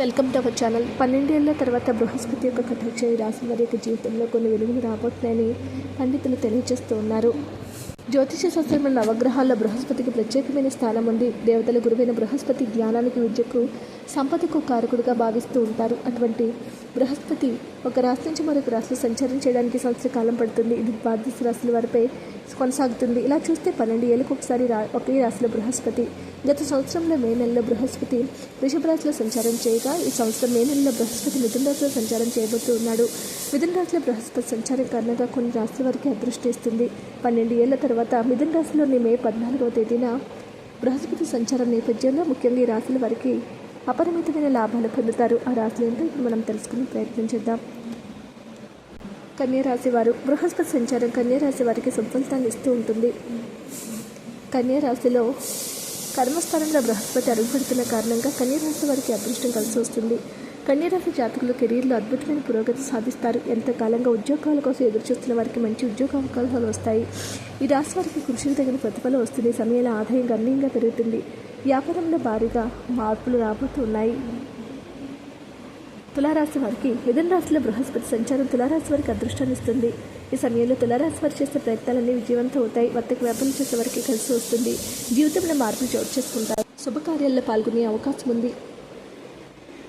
Welcome to our channel. పన్నెండేళ్ళ తర్వాత బృహస్పతి యొక్క కటాక్ష ఈ రాశి వారి యొక్క జీవితంలో కొన్ని వెలుగులు రాబోతున్నాయని పండితులు తెలియజేస్తూ ఉన్నారు. జ్యోతిష శాస్త్రమైన నవగ్రహాల్లో బృహస్పతికి ప్రత్యేకమైన స్థానం ఉంది దేవతల గురువైన బృహస్పతి జ్ఞానానికి విద్యకు సంపదకు కారకుడిగా భావిస్తూ ఉంటారు. అటువంటి బృహస్పతి ఒక రాశి నుంచి మరొక రాశిలో సంచారం చేయడానికి సంవత్సర కాలం పడుతుంది. ఇది ద్వాదశ రాశుల వారిపై కొనసాగుతుంది. ఇలా చూస్తే పన్నెండు ఏళ్ళకు ఒకసారి రా ఒకే రాశిలో బృహస్పతి. గత సంవత్సరంలో మే నెలలో బృహస్పతి వృషభ రాశిలో సంచారం చేయగా ఈ సంవత్సరం మే నెలలో బృహస్పతి మిథున రాశిలో సంచారం చేయబోతూ ఉన్నాడు. మిథున రాశిలో బృహస్పతి సంచారం కారణంగా కొన్ని రాశుల వారికి అదృష్టి ఇస్తుంది. పన్నెండు ఏళ్ళ తర్వాత మిథున రాశిలోని మే పద్నాలుగవ తేదీన బృహస్పతి సంచారం నేపథ్యంలో ముఖ్యంగా ఈ రాశుల వారికి అపరిమితమైన లాభాలు పొందుతారు. ఆ రాశులు ఏంటో ఇప్పుడు మనం తెలుసుకునే ప్రయత్నం చేద్దాం. కన్యరాశి వారు బృహస్పతి సంచారం కన్యరాశి వారికి సుఫలితాన్ని ఇస్తూ ఉంటుంది. కన్యరాశిలో కర్మస్థానంలో బృహస్పతి అడుగుపెడుతున్న కారణంగా కన్యరాశి వారికి అదృష్టం కలిసి వస్తుంది. కన్యరాశి జాతకులు కెరీర్లో అద్భుతమైన పురోగతి సాధిస్తారు. ఎంతకాలంగా ఉద్యోగాల కోసం ఎదురుచూస్తున్న వారికి మంచి ఉద్యోగ అవకాశాలు వస్తాయి. ఈ రాశి వారికి కృషికి తగిన ప్రతిఫలం వస్తుంది. సమయాల సమయంలో ఆదాయం గణనీయంగా పెరుగుతుంది. వ్యాపారంలో భారీగా మార్పులు రాబోతున్నాయి. తులారాశి వారికి మిథున రాశిలో బృహస్పతి సంచారం తులారాశి వారికి అదృష్టాన్ని ఇస్తుంది. ఈ సమయంలో తులారాశి వారు చేసే ప్రయత్నాలన్నీ విజయవంతం అవుతాయి. వర్తక వ్యాపారం చేసే వారికి కలిసి వస్తుంది. జీవితంలో మార్పులు చోటు చేసుకుంటారు శుభకార్యాల్లో పాల్గొనే అవకాశం ఉంది.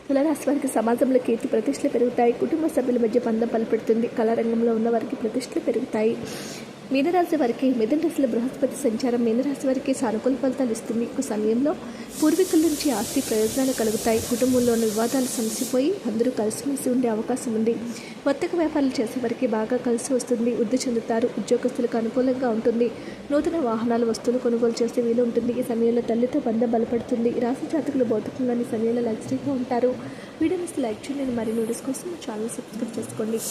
తులారాశి వారికి సమాజంలో కీర్తి ప్రతిష్టలు పెరుగుతాయి. కుటుంబ సభ్యుల మధ్య బంధం బలపడుతుంది. కళారంగంలో ఉన్న వారికి ప్రతిష్టలు పెరుగుతాయి. మీనరాశి వారికి మిథున రాశిలో బృహస్పతి సంచారం మీనరాశి వారికి సానుకూల ఫలితాలు ఇస్తుంది. ఒక సమయంలో పూర్వీకుల నుంచి ఆస్తి ప్రయోజనాలు కలుగుతాయి. కుటుంబంలోని వివాదాలు సమసిపోయి అందరూ కలిసిమెలిసి ఉండే అవకాశం ఉంది. వర్తక వ్యాపారాలు చేసే వారికి బాగా కలిసి వస్తుంది. వృద్ధి చెందుతారు. ఉద్యోగస్తులకు అనుకూలంగా ఉంటుంది. నూతన వాహనాలు వస్తువులు కొనుగోలు చేసే వీలు ఉంటుంది. ఈ సమయంలో తల్లితో బంధం బలపడుతుంది. రాశి జాతకులు భౌతికంగాని సమయంలో లగ్జరీగా ఉంటారు. వీడియోని లైక్ చేయండి. మరియు వీడియోస్ కోసం ఛానల్ సబ్స్క్రైబ్ చేసుకోండి.